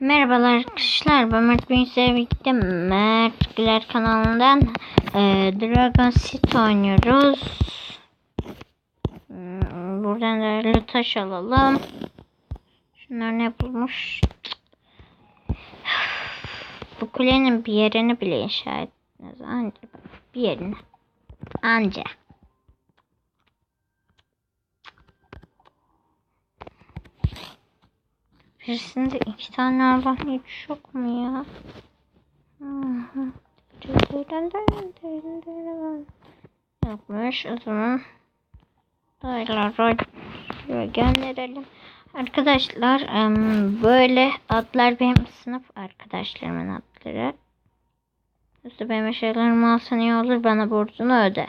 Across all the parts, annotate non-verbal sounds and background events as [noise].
Merhabalar arkadaşlar. Ben Mert Bugün sizlerle birlikte Mert Güler kanalından e, Dragon City oynuyoruz. Hmm, Buradan değerli taş alalım. Şunlar ne bulmuş? Bu kulenin bir yerini bile inşa etmez. Anca bir yerini. Anca. Birisinde iki tane Allah hiç yok mu ya? Yokmuş o zaman. Gönderelim. Arkadaşlar böyle adlar benim sınıf arkadaşlarımın adları. İşte benim eşyalarımı alsan iyi olur bana borcunu öde.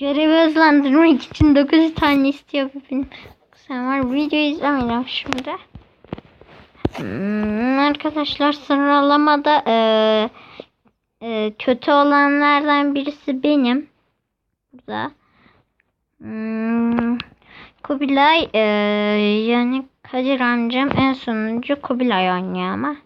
Görevi hızlandırmak için 9 tane istiyor benim. Sen var video izlemeyeceğim şimdi. Hmm, arkadaşlar sıralamada e, e, kötü olanlardan birisi benim. Burada. Hmm, Kubilay e, yani Kadir amcam en sonuncu Kubilay oynuyor ama.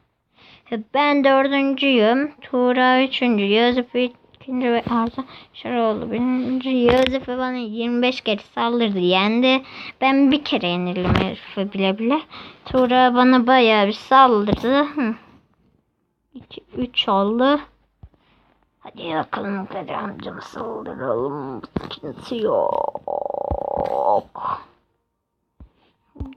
Ben dördüncüyüm. Tuğra üçüncü. Yazıp ikinci ve Arda Şaroğlu birinci. Yazıp bana 25 kere saldırdı. Yendi. Ben bir kere yenildim herife bile bile. Tuğra bana bayağı bir saldırdı. 2, 3 oldu. Hadi bakalım Kadir amcam saldıralım. Sıkıntı yok.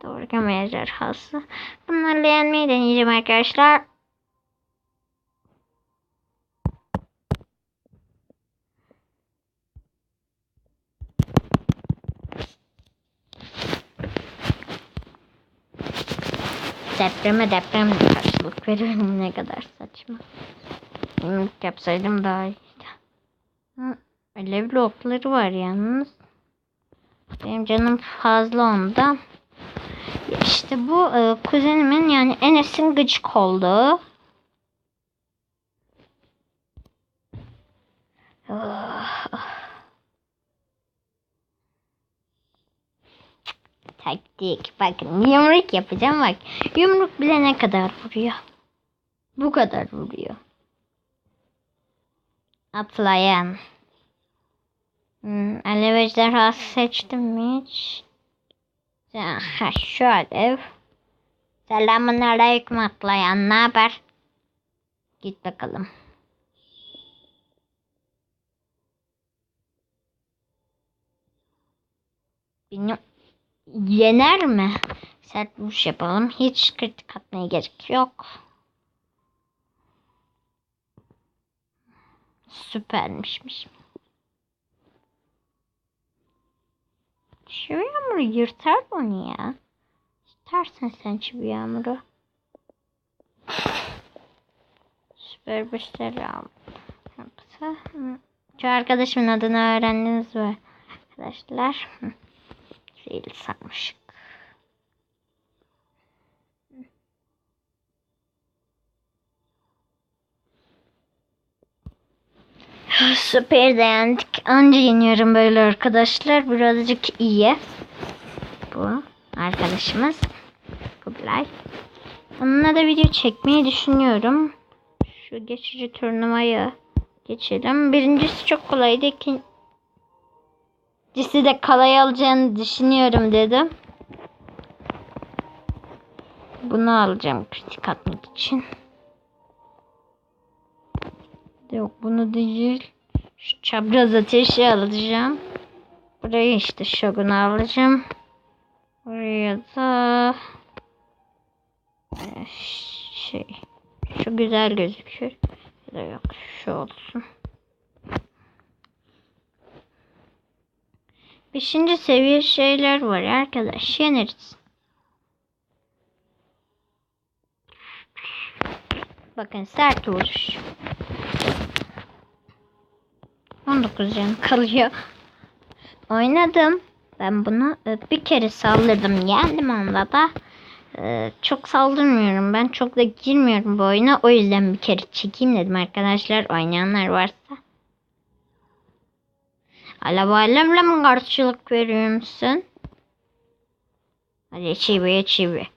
Doğru göme ejderhası. Bunlarla yenmeyi deneyeceğim arkadaşlar. Depreme depremle karşılık veriyorum ne kadar saçma. Yumruk yapsaydım daha iyiydi. Hı, alevli okları var yalnız. Benim canım fazla onda. İşte bu e, kuzenimin yani Enes'in gıcık olduğu. Ah, ah. Taktik. Bakın yumruk yapacağım bak. Yumruk bile ne kadar vuruyor. Bu kadar vuruyor. Atlayan. Hmm, alev ejderhası seçtim mi hiç? Ha, şu alev. Selamun aleyküm atlayan. Ne haber? Git bakalım. Benim yener mi? Sert vuruş yapalım. Hiç kritik atmaya gerek yok. Süpermişmiş. Şu yağmuru yırtar onu ya. Yırtarsın sen şu yağmuru. Süper bir selam. Şu arkadaşımın adını öğrendiniz mi? Arkadaşlar. Hı. Değil sanmışık. Süper dayandık. Anca yeniyorum böyle arkadaşlar. Birazcık iyi. Bu arkadaşımız. Kubilay. Onunla da video çekmeyi düşünüyorum. Şu geçici turnuvayı geçelim. Birincisi çok kolaydı. İkincisi de kolay alacağını düşünüyorum dedim. Bunu alacağım kritik atmak için. Yok bunu değil. Şu çapraz ateşi alacağım. Buraya işte şogun alacağım. Buraya da e, şey şu güzel gözüküyor. Ya yok şu olsun. Beşinci seviye şeyler var arkadaş. Yeneriz. Bakın sert vuruş. 19 can kalıyor. Oynadım. Ben bunu e, bir kere saldırdım. Yendim onda da. Ee, çok saldırmıyorum. Ben çok da girmiyorum bu oyuna. O yüzden bir kere çekeyim dedim arkadaşlar. Oynayanlar varsa. Alabalemle mi karşılık veriyor musun? Hadi çivi çivi.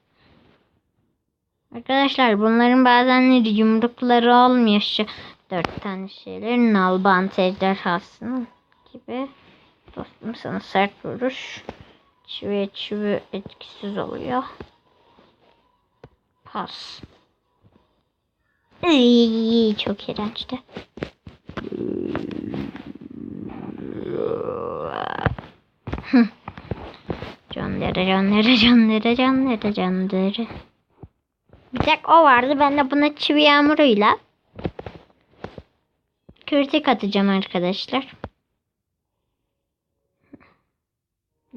Arkadaşlar bunların bazenleri yumrukları olmuyor şu dört tane şeylerin nalbant ejderhasının gibi. Dostum sana sert vuruş. Çivi çivi etkisiz oluyor. Pas. Iy, çok iğrençti. Canları canları canları canları canları. Bir tek o vardı. Ben de buna çivi yağmuruyla kritik atacağım arkadaşlar.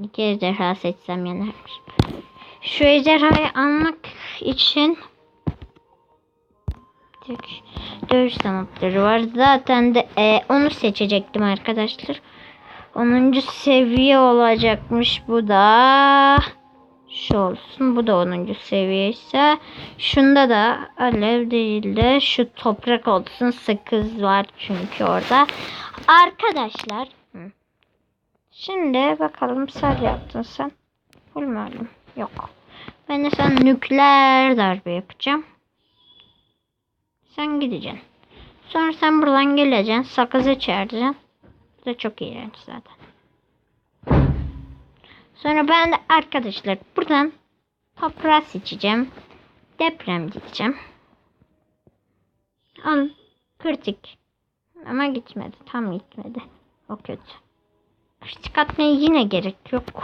İki ejderha seçsem yenermiş. Şu ejderhayı almak için tek dövüş sanatları var. Zaten de e, onu seçecektim arkadaşlar. 10. seviye olacakmış bu da. Şu olsun. Bu da 10. seviye ise. Şunda da alev değil de şu toprak olsun. Sakız var çünkü orada. Arkadaşlar. Şimdi bakalım sar yaptın sen. Bilmiyorum. Yok. Ben de sana nükleer darbe yapacağım. Sen gideceksin. Sonra sen buradan geleceksin. Sakızı çağıracaksın. Bu da çok iğrenç zaten. Sonra ben de arkadaşlar buradan toprağı seçeceğim. Deprem diyeceğim. Al. Kritik. Ama gitmedi. Tam gitmedi. O kötü. Kritik atmaya yine gerek yok.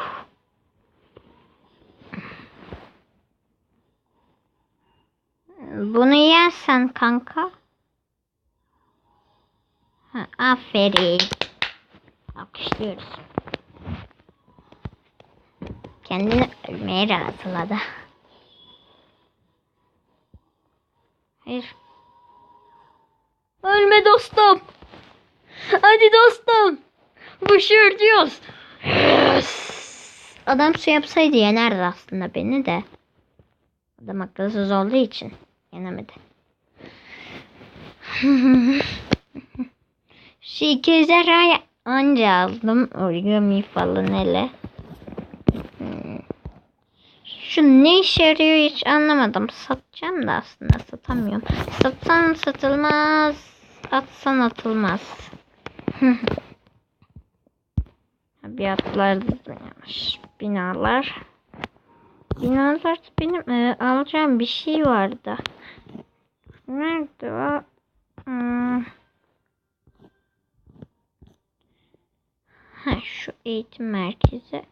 Bunu yersen kanka. Ha, aferin. Alkışlıyoruz. Kendini ölmeye razıladı. Hayır. Ölme dostum. Hadi dostum. Başarıyoruz. Yes. Adam su yapsaydı yenerdi aslında beni de. Adam akılsız olduğu için yenemedi. [laughs] Şu iki ejderhayı anca aldım. Origami falan hele. Hmm. Şu ne işe yarıyor hiç anlamadım. Satacağım da aslında satamıyorum. Satsan satılmaz. Atsan atılmaz. [laughs] Tabiatlar yanlış. Binalar. Binalar benim e, alacağım bir şey vardı. Nerede o? Hmm. Ha, şu eğitim merkezi.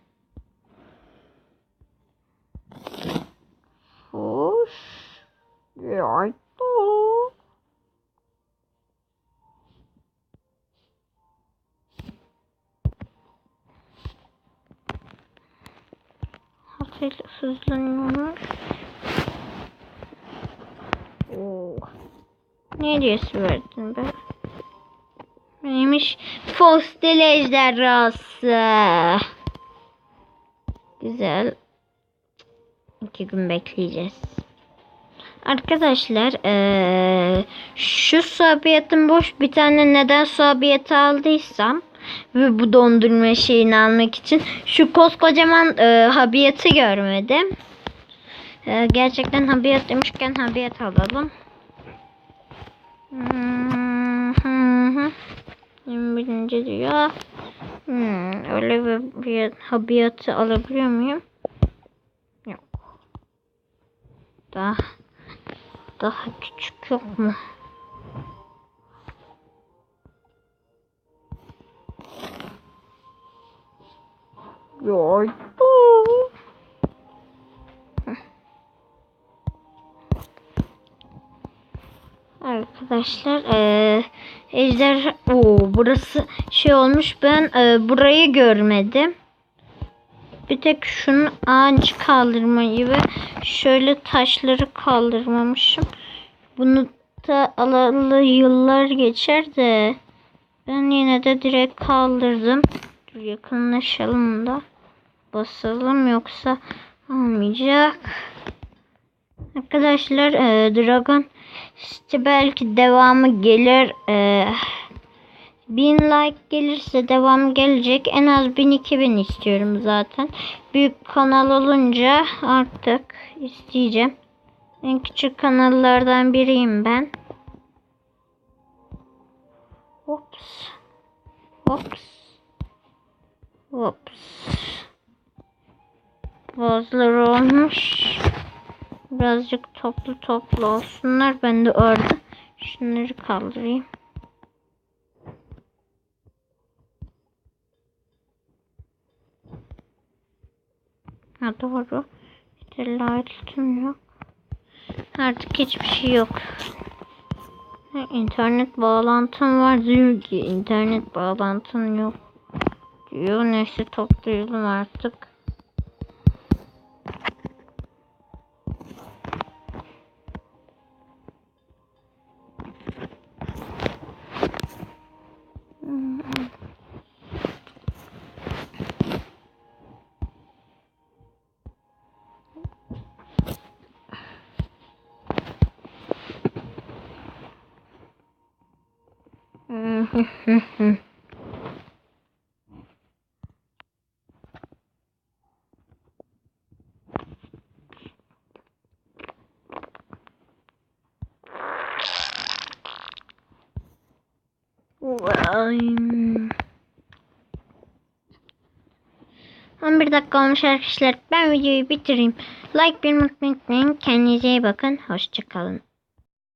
Hoş. Yardım. Hafif hızlanıyorlar. Oo. Ne hediyesi verdin be? Neymiş? Fostil ejderhası. Güzel. İki gün bekleyeceğiz. Arkadaşlar eee, şu sabiyetin boş bir tane neden sabiyeti aldıysam ve bu dondurma şeyini almak için şu koskocaman eee habiyeti görmedim. Eee, gerçekten habiyet demişken habiyet alalım. Hmm, hı hı. 21. diyor. Hmm, öyle bir, bir habiyatı alabiliyor muyum? Yok. Daha daha küçük yok mu? Yok. Arkadaşlar eee ejder o burası şey olmuş ben eee, burayı görmedim. Bir tek şunu ağaç kaldırmayı ve şöyle taşları kaldırmamışım. Bunu da alalı yıllar geçer de ben yine de direkt kaldırdım. Dur yakınlaşalım da basalım yoksa olmayacak. Arkadaşlar e, Dragon işte belki devamı gelir. E, 1000 like gelirse devam gelecek. En az 1000-2000 istiyorum zaten. Büyük kanal olunca artık isteyeceğim. En küçük kanallardan biriyim ben. Ops. Ops. Ops. Bazıları olmuş. Birazcık toplu toplu olsunlar. Ben de orada şunları kaldırayım. Ha doğru. İşte light'ım yok. Artık hiçbir şey yok. İnternet bağlantım var diyor ki internet bağlantın yok diyor. Neyse toplayalım artık. 11 dakika olmuş arkadaşlar. Ben videoyu bitireyim. Like bir unutmayın. Kendinize iyi bakın. Hoşçakalın.